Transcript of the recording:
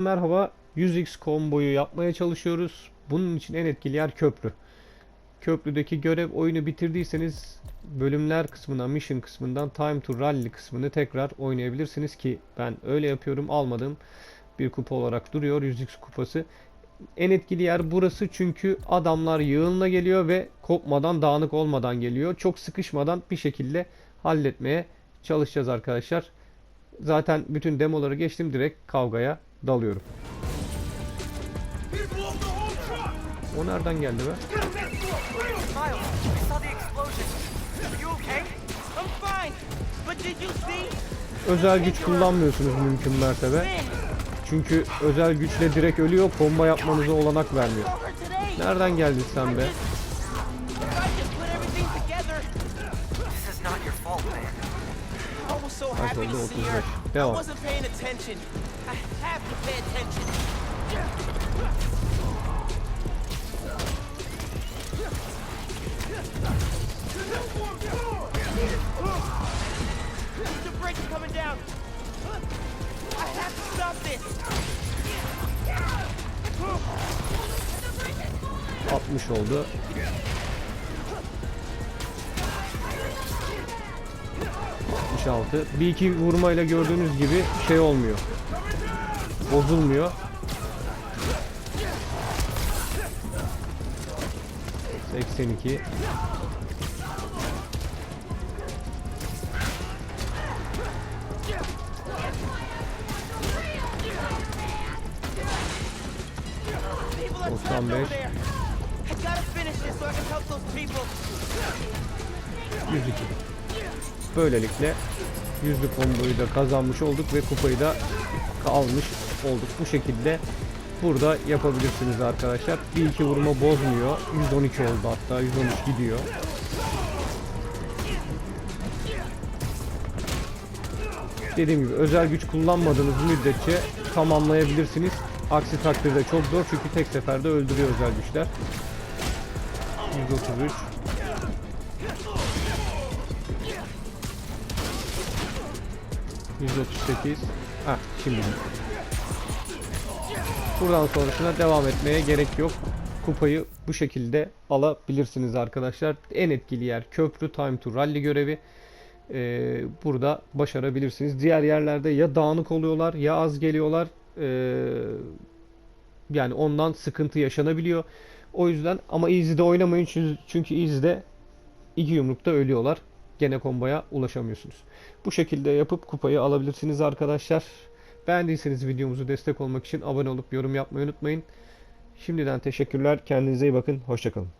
Merhaba, 100x komboyu yapmaya çalışıyoruz. Bunun için en etkili yer köprü. Köprüdeki görev oyunu bitirdiyseniz bölümler kısmından, mission kısmından time to rally kısmını tekrar oynayabilirsiniz ki ben öyle yapıyorum. Almadığım bir kupa olarak duruyor 100x kupası. En etkili yer burası çünkü adamlar yığınla geliyor ve kopmadan, dağınık olmadan geliyor. Çok sıkışmadan bir şekilde halletmeye çalışacağız arkadaşlar. Zaten bütün demoları geçtim direkt kavgaya dalıyorum. O nereden geldi be? Özel güç kullanmıyorsunuz mümkün mertebe. Çünkü özel güçle direkt ölüyor, komba yapmanıza olanak vermiyor. Nereden geldin sen be? So happy to see her. I wasn't paying attention. I have to pay attention. The brakes coming down. I have to stop this. 60 oldu. Altı. Bir iki vurmayla gördüğünüz gibi şey olmuyor. Bozulmuyor. 82. People are trapped 95. over there. I gotta finish this so I can help those people. 102. Böylelikle yüzlü komboyu da kazanmış olduk ve kupayı da almış olduk. Bu şekilde burada yapabilirsiniz arkadaşlar. Bir iki vurma bozmuyor. 112 oldu hatta 113 gidiyor. Dediğim gibi özel güç kullanmadığınız müddetçe tamamlayabilirsiniz. Aksi takdirde çok zor çünkü tek seferde öldürüyor özel güçler. 133 138 Ha şimdi Buradan sonrasına devam etmeye gerek yok. Kupayı bu şekilde alabilirsiniz arkadaşlar. En etkili yer köprü time to rally görevi. Ee, burada başarabilirsiniz. Diğer yerlerde ya dağınık oluyorlar ya az geliyorlar. Ee, yani ondan sıkıntı yaşanabiliyor. O yüzden ama Easy'de oynamayın çünkü- Easy'de iki yumrukta ölüyorlar. Gene komboya ulaşamıyorsunuz. Bu şekilde yapıp kupayı alabilirsiniz arkadaşlar. Beğendiyseniz videomuzu destek olmak için abone olup yorum yapmayı unutmayın. Şimdiden teşekkürler. Kendinize iyi bakın. Hoşçakalın.